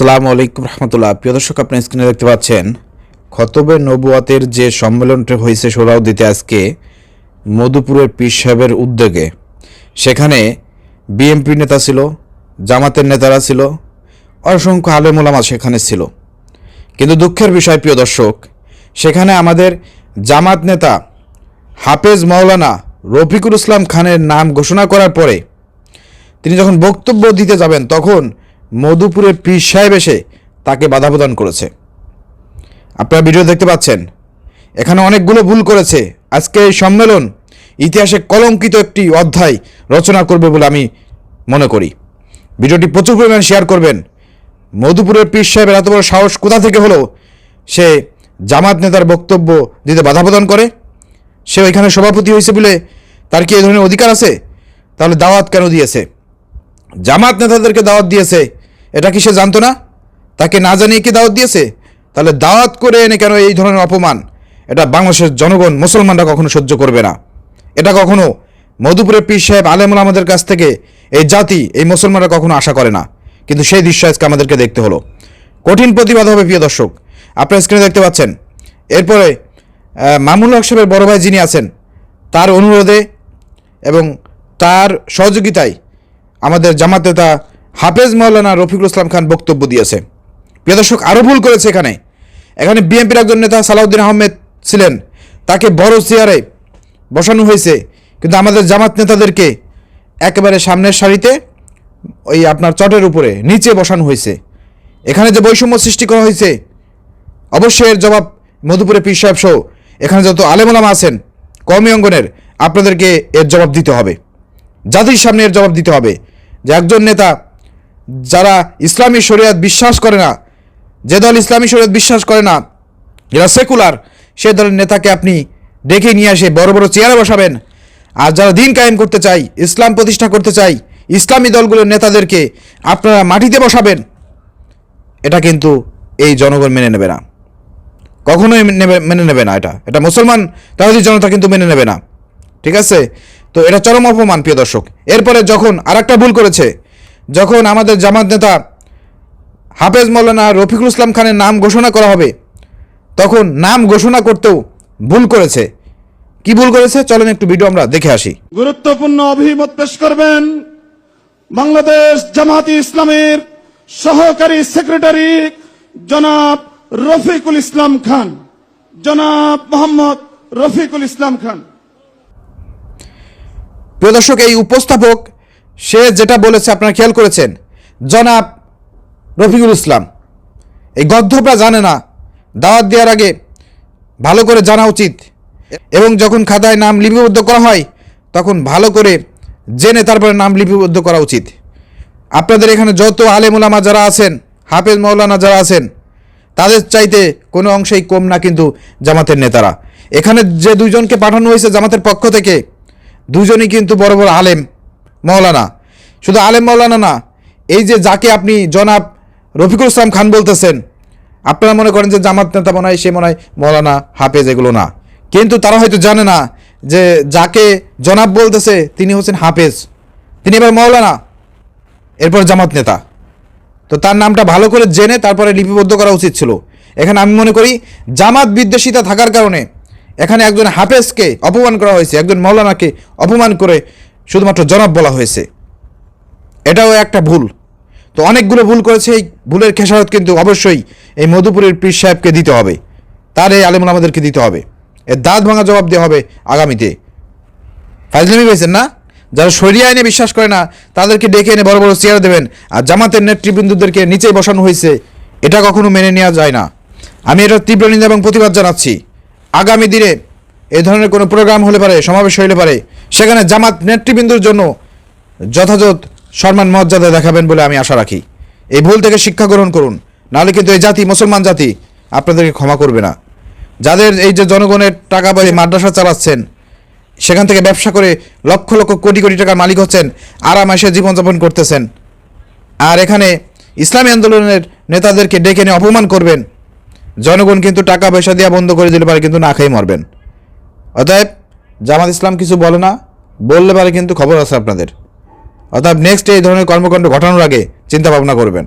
আসসালামু আলাইকুম রহমতুল্লাহ। প্রিয় দর্শক, আপনি স্ক্রিনে দেখতে পাচ্ছেন খতবে নবুয়াতের যে সম্মেলনটি হয়েছে সোরাও দিতে আজকে, মধুপুরের পীর সাহেবের উদ্যোগে। সেখানে বিএমপি নেতা ছিল, জামাতের নেতারা ছিল, অসংখ্য আলেমুলামা সেখানে ছিল। কিন্তু দুঃখের বিষয়, প্রিয় দর্শক, সেখানে আমাদের জামাত নেতা হাফেজ মাওলানা রফিকুল ইসলাম খানের নাম ঘোষণা করার পরে, তিনি যখন বক্তব্য দিতে যাবেন, তখন মধুপুরের পীর সাহেব এসে তাকে বাধা প্রদান করেছে। আপনারা ভিডিও দেখতে পাচ্ছেন। এখানে অনেকগুলো ভুল করেছে। আজকে এই সম্মেলন ইতিহাসে কলঙ্কিত একটি অধ্যায় রচনা করবে বলে আমি মনে করি। ভিডিওটি প্রচুর পরিমাণে শেয়ার করবেন। মধুপুরের পীর সাহেবের এত বড় সাহস কোথা থেকে হলো? সে জামাত নেতার বক্তব্য দিতে বাধা প্রদান করে? সে ওইখানে সভাপতি হয়েছে বলে তার কি এই ধরনের অধিকার আছে? তাহলে দাওয়াত কেন দিয়েছে? জামাত নেতাদেরকে দাওয়াত দিয়েছে এটা কি সে জানতো না? তাকে না জানিয়ে কি দাওয়াত দিয়েছে? তাহলে দাওয়াত করে এনে কেন এই ধরনের অপমান? এটা বাংলাদেশের জনগণ মুসলমানরা কখনো সহ্য করবে না। এটা কখনো মধুপুরের পীর সাহেব আলেমুল আমাদের কাছ থেকে এই জাতি এই মুসলমানরা কখনো আশা করে না। কিন্তু সেই দৃশ্য আজকে আমাদেরকে দেখতে হলো। কঠিন প্রতিবাদ হবে প্রিয় দর্শক। আপনারা স্ক্রিনে দেখতে পাচ্ছেন। এরপরে আহ, মামুনুল হক সাহেবের বড় ভাই যিনি আছেন তার অনুরোধে এবং তার সহযোগিতায় আমাদের জামাত হাফেজ মাওলানা রফিকুল ইসলাম খান বক্তব্য দিয়েছে। প্রিয় দর্শক আরও ভুল করেছে এখানে। এখানে বিএনপির একজন নেতা সালাউদ্দিন আহমেদ ছিলেন। তাকে বড় চেয়ারে বসানো হয়েছে। কিন্তু আমাদের জামাত নেতাদেরকে একেবারে সামনের সারিতে ওই আপনার চটের উপরে, নিচে বসানো হয়েছে। এখানে যে বৈষম্য সৃষ্টি করা হয়েছে, অবশ্যই এর জবাব মধুপুরে পীর সাহেব সহ। এখানে যত আলেমুলামা আছেন কর্মী অঙ্গনের, আপনাদেরকে এর জবাব দিতে হবে। জাতির সামনে এর জবাব দিতে হবে যে একজন নেতা যারা ইসলামী শরিয়াত বিশ্বাস করে না, যে দল ইসলামী শরিয়াত বিশ্বাস করে না, যারা সেকুলার, সে দলের নেতাকে আপনি ডেকে নিয়ে আসে বড় বড় চেয়ারে বসাবেন। আর যারা দিন কায়েম করতে চাই ইসলাম প্রতিষ্ঠা করতে চাই ইসলামী দলগুলোর নেতাদেরকে আপনারা মাটিতে বসাবেন, এটা কিন্তু এই জনগণ মেনে নেবে না। কখনোই নেবে, মেনে নেবে না এটা। এটা মুসলমান তাহলে জনতা কিন্তু মেনে নেবে না। ঠিক আছে? তো এটা চরম অপমান, প্রিয় দর্শক। এরপরে যখন আরেকটা ভুল করেছে যখন আমাদের জামাত নেতা হাফেজ মৌলানা রফিকুল ইসলাম খানের নাম ঘোষণা করা হবে তখন নাম ঘোষণা করতেও ভুল করেছে। কি ভুল করেছে? চলেন একটু ভিডিও আমরা দেখে আসি। গুরুত্বপূর্ণ অভিমত পেশ করবেন বাংলাদেশ জামাতি ইসলামের সহকারী সেক্রেটারি জনাব রফিকুল ইসলাম খান। জনাব মোহাম্মদ রফিকুল ইসলাম খান। প্রদর্শক এই উপস্থাপক সে যেটা বলেছে আপনারা খেয়াল করেছেন? জনাব রফিকুল ইসলাম। এই গদ্ধবরা জানে না। দাওয়াত দেওয়ার আগে ভালো করে জানা উচিত। এবং যখন খাতায় নাম লিপিবদ্ধ করা হয়, তখন ভালো করে জেনে তারপরে নাম লিপিবদ্ধ করা উচিত। আপনাদের এখানে যত আলেমুলামা যারা আছেন, হাফেজ মৌলানা যারা আছেন, তাদের চাইতে কোনো অংশেই কম না কিন্তু জামাতের নেতারা। এখানে যে দুইজনকে পাঠানো হয়েছে জামাতের পক্ষ থেকে, দুজনই কিন্তু বড় বড় আলেম। মৌলানা, শুধু আলেম মৌলানা না, এই যে যাকে আপনি জনাব রফিকুল ইসলাম খান বলতেছেন, আপনারা মনে করেন যে জামাত নেতা মনে হয়, সে মনে হয় মৌলানা হাফেজ এগুলো না। কিন্তু তারা হয়তো জানে না যে যাকে জনাব বলতেছে, তিনি হচ্ছেন হাফেজ। তিনি এবার মৌলানা, এরপর জামাত নেতা। তো তার নামটা ভালো করে জেনে তারপরে লিপিবদ্ধ করা উচিত ছিল। এখানে আমি মনে করি, জামাত বিদ্বেষিতা থাকার কারণে এখানে একজন হাফেজকে অপমান করা হয়েছে, একজন মৌলানাকে অপমান করে শুধুমাত্র জনাব বলা হয়েছে। এটাও একটা ভুল। তো অনেকগুলো ভুল করেছে, এই ভুলের খেসারত কিন্তু অবশ্যই এই মধুপুরের পীর সাহেবকে দিতে হবে। তার এই আলেমুল আমাদেরকে দিতে হবে। এর দাঁত ভাঙা জবাব দেওয়া হবে আগামীতে। ফাইজলামি পেয়েছেন না? যারা সরিয়ে আইনে বিশ্বাস করে না, তাদেরকে ডেকে এনে বড় বড় চেয়ার দেবেন। আর জামাতের নেতৃবৃন্দুদেরকে নিচে বসানো হয়েছে, এটা কখনো মেনে নেওয়া যায় না। আমি এটা তীব্র নিন্দা এবং প্রতিবাদ জানাচ্ছি। আগামী দিনে এই ধরনের কোনো প্রোগ্রাম হলে পারে, সমাবেশ হইলে পারে, সেখানে জামাত নেতৃবৃন্দুর জন্য যথাযথ সম্মান মর্যাদা দেখাবেন বলে আমি আশা রাখি। এই ভুল থেকে শিক্ষা গ্রহণ করুন, নাহলে কিন্তু এই জাতি, মুসলমান জাতি আপনাদেরকে ক্ষমা করবে না। যাদের এই যে জনগণের টাকা পয়সা মাদ্রাসা চালাচ্ছেন, সেখান থেকে ব্যবসা করে লক্ষ লক্ষ কোটি কোটি টাকার মালিক হচ্ছেন আরামাসে জীবনযাপন করতেছেন। আর এখানে ইসলামী আন্দোলনের নেতাদেরকে ডেকে নিয়ে অপমান করবেন, জনগণ কিন্তু টাকা পয়সা দেওয়া বন্ধ করে দিলে পারে, কিন্তু না খেয়ে মরবেন। অতএব জামাত ইসলাম কিছু বলে না, বললে পারে কিন্তু খবর আছে আপনাদের। অতএব নেক্সট এই ধরনের কর্মকাণ্ড ঘটানোর আগে চিন্তা ভাবনা করবেন।